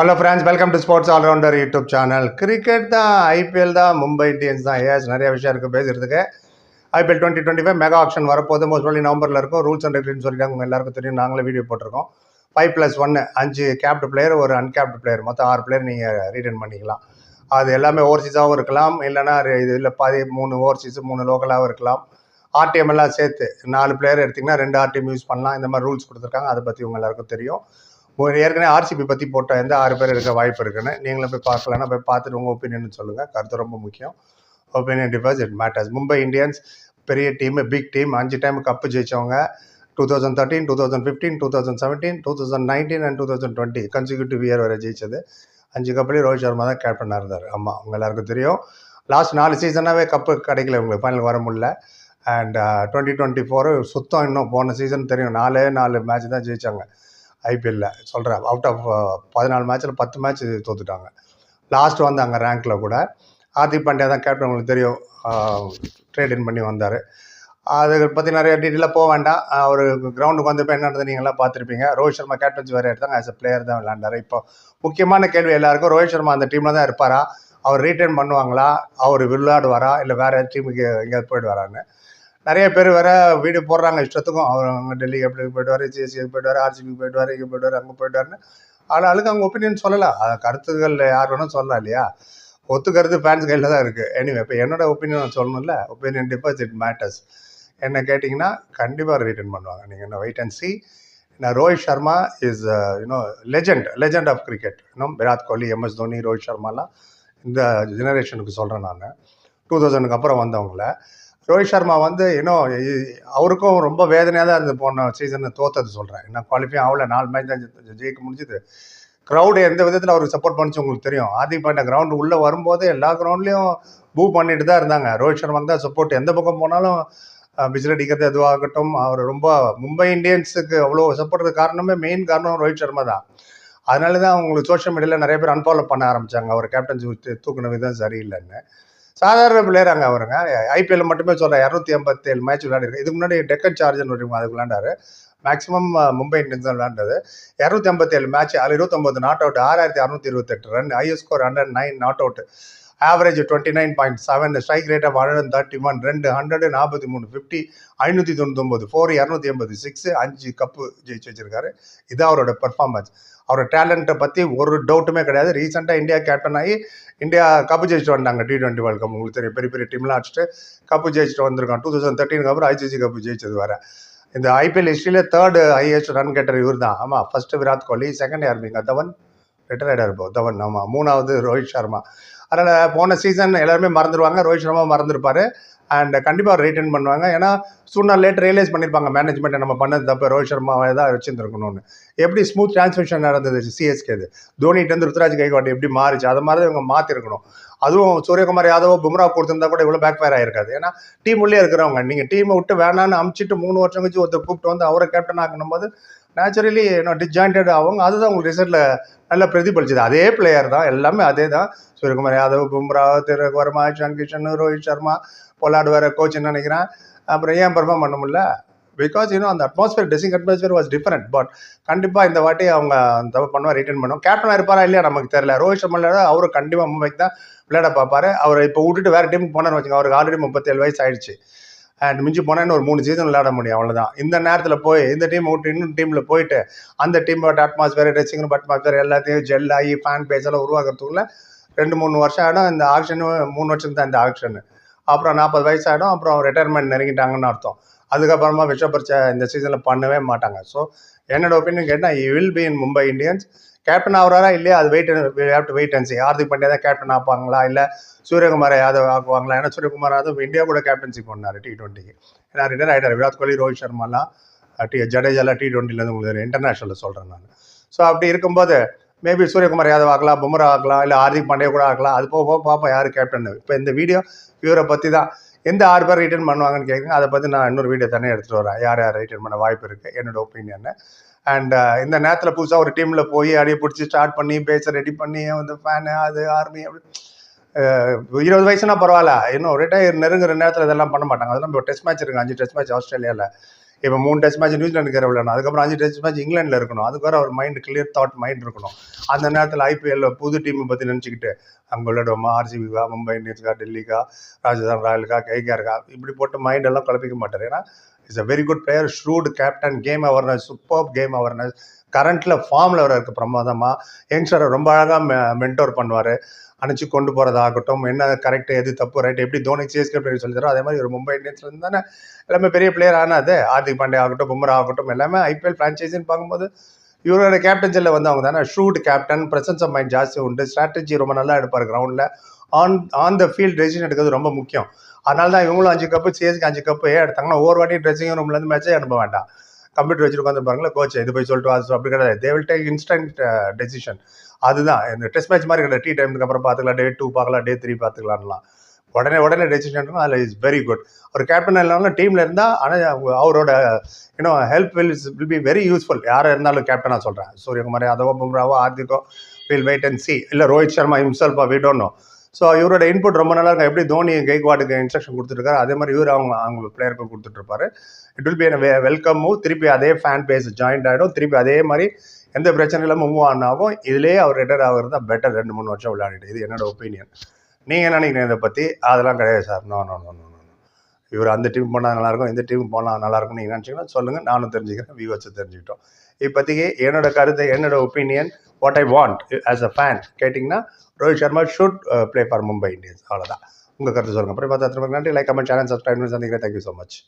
Hello friends welcome to sports allrounder YouTube channel cricket தான் IPL தான் Mumbai Indians தான். ஏஸ் நிறைய விஷயம் இருக்குது பேசுகிறதுக்கு IPL twenty twenty five mega auction வரப்போது மோஸ்ட் ப்ராப்ளி நவம்பரில் இருக்கும். ரூல்ஸ் அண்ட் ரெகுலேஷன் சொல்லிட்டாங்க. உங்கள் எல்லாருக்கும் தெரியும். நாங்களே வீடியோ போட்டிருக்கோம். ஃபைவ் ப்ளஸ் ஒன்று அஞ்சு கேப்டு பிளேயர் ஒரு அன்கேப்டு பிளேயர் மொத்தம் ஆறு பிளேயர் நீங்கள் ரீட்டன் பண்ணிக்கலாம். அது எல்லாமே ஓவர்சீஸாகவும் இருக்கலாம். இல்லைனா இது இல்லை பாதி மூணு ஓவர்சீஸ் மூணு லோக்கலாகவும் இருக்கலாம் ஆர்டிஎம் எல்லாம் சேர்த்து நாலு பிளேயர் எடுத்திங்கன்னா ரெண்டு ஆர்டிஎம் யூஸ் பண்ணலாம். இந்த மாதிரி ரூல்ஸ் கொடுத்துருக்காங்க. அதை பற்றி உங்க எல்லாருக்கும் தெரியும். ஏற்கனவே ஆர்சிபி பற்றி போட்ட எந்த ஆறு பேர் இருக்க வாய்ப்பு இருக்குன்னு நீங்களும் போய் பார்க்கலன்னா போய் பார்த்துட்டு உங்கள் ஒப்பீனியன் சொல்லுங்கள் கருத்து ரொம்ப முக்கியம். Opinion differs it matters Mumbai Indians பெரிய டீம் பிக் டீம் அஞ்சு time cup ஜெயிச்சவங்க. Two thousand thirteen two thousand fifteen two thousand seventeen two thousand nineteen and two thousand twenty consecutive year வரை ஜெயிச்சது. அஞ்சு கப்புலேயும் ரோஹித் சர்மா தான் கேப்டனாக இருந்தார். ஆமாம் உங்க எல்லாருக்கும் தெரியும். லாஸ்ட் நாலு சீசனாகவே கப்பு கிடைக்கல உங்களுக்கு ஃபைனல் வர முடியல. அண்ட் டுவெண்ட்டி டுவெண்ட்டி ஃபோர் சுத்தம் இன்னும் போன சீசன் தெரியும். நாலே நாலு மேட்ச் தான் ஜெயிச்சாங்க. ஐபிஎல்ல சொல்கிறேன் அவுட் ஆஃப் uh, பதினாலு மேட்ச்சில் பத்து மேட்ச் தோத்துட்டாங்க. லாஸ்ட் வந்தாங்க ரேங்க்கில் கூட. ஹார்திக் பாண்டியா தான் கேப்டன் உங்களுக்கு தெரியும். ட்ரேட் இன் பண்ணி வந்தார். அதை பற்றி நிறைய டீட்டெயிலாக போக வேண்டாம். அவர் கிரவுண்டுக்கு வந்தப்போ என்ன நடந்தது நீங்களாம் பார்த்துருப்பீங்க. ரோஹித் சர்மா கேப்டன்சி வேறு எடுத்தாங்க ஆஸ் அ பிளேயர் தான் விளையாண்டாரு. இப்போ முக்கியமான கேள்வி எல்லாருக்கும் ரோஹித் சர்மா அந்த டீமில் தான் இருப்பாரா? அவர் ரீட்டைன் பண்ணுவாங்களா? அவர் விளையாடுவாரா? இல்லை வேறு டீமுக்கு எங்கேயாவது போயிட்டு வரான்னு நிறைய பேர் வேற வீடியோ போடுறாங்க இஷ்டத்துக்கும். அவர் அங்கே டெல்லிக்கு எப்படி போயிட்டு வாரு சிஎஸ்சிக்கு போயிட்டு வாரு ஆர்சிபிக்கு போயிட்டு வர இங்கே போயிட்டு அங்கே போயிட்டு வாருன்னு ஆளுக்கு அவங்க ஒப்பீனியன் சொல்லலாம் கருத்துக்கள் யார் வேணும் சொல்லலாம் இல்லையா? ஒத்துக்கிறது ஃபேன்ஸ் கையில் தான் இருக்குது எனிவே இப்போ என்னோட ஒப்பீனியன் சொல்லணும்ல. ஒப்பீனியன் டிபாசிட் மேட்டர்ஸ் என்ன கேட்டிங்கன்னா கண்டிப்பாக ரிட்டர்ன் பண்ணுவாங்க. நீங்கள் என்ன வெயிட் அண்ட் சி நான் Rohit Sharma is you know legend legend of cricket இன்னும் விராட் கோலி எம்எஸ் தோனி ரோஹித் சர்மாலாம் இந்த ஜெனரேஷனுக்கு சொல்கிறேன் நான். டூ தௌசண்ட்க்கு அப்புறம் வந்தவங்கள. ரோஹித் சர்மா வந்து இன்னும் அவருக்கும் ரொம்ப வேதனையாக தான் இருந்து போன சீசனை தோத்தது சொல்கிறேன் என்ன குவாலிஃபை ஆகல. நாலு மேட்ச் தான் ஜெயிக்க முடிஞ்சுது. க்ரௌடு எந்த விதத்தில் அவருக்கு சப்போர்ட் பண்ணிச்சு உங்களுக்கு தெரியும்? ஆதி பாண்டியா கிரவுண்டு உள்ளே வரும்போது எல்லா கிரவுண்ட்லேயும் பூ பண்ணிட்டு தான் இருந்தாங்க. ரோஹித் சர்மாக்கு தான் சப்போர்ட் எந்த பக்கம் போனாலும் விசில் அடிக்கிறது எதுவாகட்டும் அவர் ரொம்ப மும்பை இந்தியன்ஸுக்கு அவ்வளோ சப்போர்ட் காரணமே மெயின் காரணம் ரோஹித் சர்மா தான். அதனால தான் அவங்களுக்கு சோஷியல் மீடியாவில் நிறைய பேர் அன்ஃபாலோ பண்ண ஆரம்பித்தாங்க அவர் கேப்டன்சி தூக்குன விதம் சரியில்லைன்னு. சாதாரண பிளேயராங்க அவருங்க. ஐபிஎல் மட்டுமே சொல்கிறேன் இரநூத்தி எண்பத்தேழு மேட்ச் விளையாடிருக்கு இதுக்கு முன்னாடி டெக்கன் சார்ஜர்னு ஒரு அதுக்கு விளையாண்டாரு. மேக்ஸிமம் மும்பை இந்தியன்ஸ் தான் விளையாண்டது. இரநூத்தி ஐம்பத்தேழு மேட்ச் அதில் இருபத்தொம்பது நாட் அவுட் ஆறாயிரத்தி அறுநூத்தி இருபத்தெட்டு run highest score hundred nine not out average twenty nine point seven strike rate of hundred thirty one ரெண்டு ஹண்ட்ரட் நாற்பத்தி மூணு ஃபிஃப்டி ஐநூற்றி தொண்ணூத்தொம்பது ஃபோர் இரநூத்தி எண்பது சிக்ஸ் அஞ்சு கப்பு ஜெயிச்சு வச்சிருக்காரு. இதான் அவரோட பெர்ஃபார்மன்ஸ் அவரோட டேலண்ட்டை பற்றி ஒரு டவுட்டுமே கிடையாது. ரீசெண்டாக இந்தியா கேப்டன் ஆகி இந்தியா கப்பு ஜெயிச்சுட்டு வந்தாங்க. டி டுவெண்ட்டி வேர்ல்ட் கப் உங்களுக்கு தெரியும். பெரிய பெரிய டீம்லாம் அடிச்சுட்டு கப்பு ஜெயிச்சுட்டு வந்திருக்கான். டூ தௌசண்ட் தேர்ட்டீனுக்கு அப்புறம் ஐசிசி கப்பு ஜெயிச்சது வேற. இந்த ஐபிஎல் ஹிஸ்ட்ரியில் தேர்டு ஹையஸ்ட் ரன் கெட்டர் இவர் தான் ஆமாம் ஃபர்ஸ்ட் விராட் கோலி செகண்ட் யாருமீங்க தவன் ரிட்டையர்டாக இருப்போம் தவன் ஆமாம் மூணாவது ரோஹித் சர்மா. அதனால் போன சீசன் எல்லாருமே மறந்துடுவாங்க ரோஹித் சர்மா மறந்துருப்பார். அண்ட் கண்டிப்பாக அவர் ரீட்டன் பண்ணுவாங்க. ஏன்னா சூனா லேட் ரியலைஸ் பண்ணியிருப்பாங்க மேனேஜ்மெண்ட்டை நம்ம பண்ணது தப்பு. ரோஹித் சர்மாவை தான் வச்சுருந்துருக்கணும்னு. எப்படி ஸ்மூத் டிரான்ஸ்மிஷன் நடந்தது சிஎஸ்கே இது தோனிட்டேருந்து ருத்ராஜ் கைக்வாட் எப்படி மாறிச்சு? அது மாதிரி இவங்க மாற்றிருக்கணும் அதுவும் சூரியகுமார் யாதவோ பும்ரா கொடுத்துருந்தா கூட இவ்வளோ பேக் ஃபயர் ஆயிருக்காது. ஏன்னா டீம் உள்ளே இருக்கிறவங்க. நீங்கள் டீமை விட்டு வேணான்னு அமுச்சிட்டு மூணு வருஷம் கழிச்சு ஒருத்தர் கூப்பிட்டு வந்து அவரை கேப்டன் ஆக்கணும் போது நேச்சுரலி இன்னும் டிஸ்ஜாயிண்டட் ஆகும் அதுதான் உங்களுக்கு ரிசல்ட்டில் நல்லா பிரதிபலிச்சது. அதே பிளேயர் தான் எல்லாமே அதே தான். சூரியகுமார் யாதவ் பும்ரா திலக் வர்மா இஷான் கிஷன் ரோஹித் சர்மா பொலாடு வேற கோச்னு நினைக்கிறேன். அப்புறம் ஏன் பெர்ஃபார்ம் பண்ண முடியல? பிகாஸ் இன்னும் அந்த atmosphere dressing atmosphere was different but கண்டிப்பாக இந்த வாட்டி அவங்க அந்த தப்பு பண்ணுவா ரிட்டர்ன் பண்ணும் கேப்டனாக இருப்பாரா இல்லையா நமக்கு தெரியல. ரோஹித் சர்மா அவரும் அவரு கண்டிப்பாக மும்பைக்கு தான் விளையாட பார்ப்பாரு. அவர் இப்போ விட்டுட்டு வேறு டீமுக்கு போனார்னு வச்சுங்க அவருக்கு ஆல்ரெடி முப்பத்தேழு வயசு ஆயிடுச்சு. அண்ட் மிஞ்சி போனால் ஒரு மூணு சீசன் விளையாட முடியும் அவ்வளோதான் இந்த நேரத்தில் போய் இந்த டீம் விட்டு இன்னும் டீமில் போயிட்டு அந்த டீமோட அட்மாஸ்பியர் ட்ரெஸ்ஸிங் அட்மாஸ்பியர் எல்லாத்தையும் ஜெல் ஆகி ஃபேன் பேஸ் எல்லாம் உருவாக்குறதுக்குள்ள ரெண்டு மூணு வருஷம் ஆகிடும் இந்த ஆக்ஷனு மூணு வருஷம் தான் இந்த ஆக்ஷனு அப்புறம் நாற்பது வயசு ஆகிடும் அப்புறம் ரிட்டையர்மெண்ட் நெருங்கிட்டாங்கன்னு அர்த்தம். அதுக்கப்புறமா விஷப்பரிச்சை இந்த சீசனில் பண்ணவே மாட்டாங்க. ஸோ என்னோட ஒப்பீனியன் கேட்டால் he will be in Mumbai Indians captain ஆகிறாரா இல்லையா? அது wait have to wait and see Hardik Pandya தான் கேப்டன் ஆப்பாங்களா? இல்லை சூரியகுமார் யாதவ் ஆக்குவாங்களா? ஏன்னா சூரியகுமார் யாதவ் இந்தியா கூட கேப்டன்சி பண்ணார் டி டுவெண்ட்டிக்கு ஏன்னா ரிட்டர் ஆகிட்டார் விராட் கோலி ரோஹித் சர்மாலாம் டி ஜடேஜாலாம் டி டுவெண்ட்டிலேருந்து உங்களுக்கு இன்டர்நேஷனலில் சொல்கிறேன் நான். ஸோ அப்படி இருக்கும்போது மேபி சூரியகுமார் யாதவ் ஆகலாம் பும்ரா ஆகலாம் இல்லை ஹார்திக் பாண்டியா கூட ஆகலாம். அது போக போக பார்ப்போம் யார் கேப்டன் இப்போ இந்த வீடியோ இவரை பற்றி தான் எந்த ஆறு பேர் ரிட்டர்ன் பண்ணுவாங்கன்னு கேட்குறேன் அதை பற்றி நான் இன்னொரு வீடியோ தனியாக எடுத்துகிட்டு வரேன். யார் யார் ரிட்டர்ன் பண்ண வாய்ப்பு இருக்குது என்னோட ஒப்பீனியன்னு அண்ட் uh, இந்த நேரத்தில் புதுசாக ஒரு டீமில் போய் அடியை பிடிச்சி ஸ்டார்ட் பண்ணி பேச ரெடி பண்ணி வந்து ஃபேனு அது ஆர்மி அப்படி. இருபது வயசுனா பரவாயில்ல. இன்னும் ரிட்டையர் நெருங்குற நேரத்தில் இதெல்லாம் பண்ண மாட்டாங்க. அதெல்லாம் இப்போ டெஸ்ட் மேட்ச் இருக்கு. அஞ்சு டெஸ்ட் மேட்ச் ஆஸ்திரேலியாவில் இப்போ மூணு டெஸ்ட் மேட்ச் நியூசிலாண்டுக்கு விளையாடணும். அதுக்கப்புறம் அஞ்சு டெஸ்ட் மேட்ச் இங்கிலாண்டில் இருக்கணும். அதுக்கு வர அவர் மைண்ட் கிளியர் தாட் மைண்ட் இருக்கணும். அந்த நேரத்தில் ஐபிஎல்ல புது டீமை பற்றி நினச்சிக்கிட்டு அங்கே விளையாடுவோமா ஆர்சிபிக்கா மும்பை இந்தியன்ஸ்க்கா டெல்லிக்கா ராஜஸ்தான் ராயலுக்கா கேகேஆருக்கா இப்படி போட்டு மைண்ட் எல்லாம் குழப்பிக்க மாட்டார். ஏன்னா is a very good player shrewd captain game awareness super game awareness கரண்ட்டில் ஃபார்மில் அவர் இருக்க பிரமாதமாக யங்ஸ்டரை ரொம்ப அழகாக மென்டோர் பண்ணுவார். அனுப்பிச்சு கொண்டு போகிறதாகட்டும் என்ன கரெக்ட் எது தப்பு ரைட் எப்படி தோனி சிஎஸ்கே பிளேயர் சொல்லித்தரோ அதே மாதிரி ஒரு மும்பை இந்தியன்ஸ்லேருந்து தானே எல்லாமே பெரிய பிளேயர் ஆனாது ஹார்திக் பாண்டே ஆகட்டும் பும்ரா ஆகட்டும் எல்லாமே ஐபிஎல் ஃப்ரான்ச்சைஸின்னு பார்க்கும்போது இவரோட கேப்டன்சியில் வந்து அவங்க தானே? Shrewd captain presence of mind ஜாஸ்தி உண்டு. ஸ்ட்ராட்டஜி ரொம்ப நல்லா எடுப்பார் கிரவுண்டில் on on the field decision எடுக்கிறது ரொம்ப முக்கியம். அதனால தான் இவங்களும் அஞ்சு கப்பு சிஎஸ்க்கு அஞ்சு கப்பு ஏன் எடுத்தாங்கன்னா ஒவ்வொரு வாட்டி ட்ரெஸ்ஸிங் ரூம்லேருந்து மேட்சே அனுப்ப வேண்டாம். கம்ப்யூட்டர் வச்சுட்டு உட்காந்து கோச் இது போய் சொல்லிட்டு அது அப்படி கிடையாது. They will take instant decision அதுதான். இந்த டெஸ்ட் மேட்ச் மாதிரி கிடையாது. டீ டைமுக்கு அப்புறம் பார்த்துக்கலாம் டே டூ பார்க்கலாம் டே த்ரீ பார்த்துக்கலாம்லாம். உடனே உடனே டெசிஷன் எடுக்கணும். அதில் இஸ் வெரி குட் ஒரு கேப்டன் இல்லாமல் டீமில் இருந்தால் ஆனால் அவரோட you know help will is will be very useful யாராக இருந்தாலும் கேப்டனாக சொல்கிறேன் சூரியகுமார் யாதவோ பும்ராவோ ஹார்திக்கோ வில் வெயிட் அண்ட் சி இல்லை ரோஹித் சர்மா ஹிம்செல்ஃபா வி டோன்ட் நோ ஸோ இவரோட இன்புட் ரொம்ப நல்லா இருக்கும் எப்படி தோனி கெய்க்வாடுக்கு இன்ஸ்ட்ரக்ஷன் கொடுத்துருக்காரு அதே மாதிரி இவர் அவங்க அவங்க பிளேயருக்கும் கொடுத்துட்ருப்பாரு it will be welcome move திருப்பி அதே ஃபேன் பேஸ் ஜாயின்ட் ஆகிடும் திருப்பி அதே மாதிரி எந்த பிரச்சனை இல்லாமல் மூவ் ஆனாவும் ஆகும். இதுலேயே அவர் ரிட்டர் ஆகிறது தான் பெட்டர் ரெண்டு மூணு வருஷம் விளையாடிட்டு. இது என்னோட ஒப்பீனியன் நீங்கள் என்ன நினைக்கிறீங்க இதை பற்றி அதெல்லாம் கிடையாது sir. No no no no இவர் அந்த டீம் போனால் நல்லாயிருக்கும் இந்த டீம் போனால் நல்லாயிருக்கும் நீங்கள் நினச்சிங்கன்னா சொல்லுங்கள் நானும் தெரிஞ்சுக்கிறேன் வியூவர்ஸை தெரிஞ்சுக்கிட்டோம். இப்போதைக்கு என்னோட கருத்து என்னோட opinion what I want as a fan கேட்டிங்கன்னா Rohit Sharma should play for Mumbai Indians அவ்வளோதான் உங்கள் கருத்து சொல்லுங்கள் அப்புறம் பார்த்தா நன்றி லைக் கமெண்ட் சேனல் சப்ஸ்கிரைப் பண்ணி சந்திக்கிறேன். Thank you so much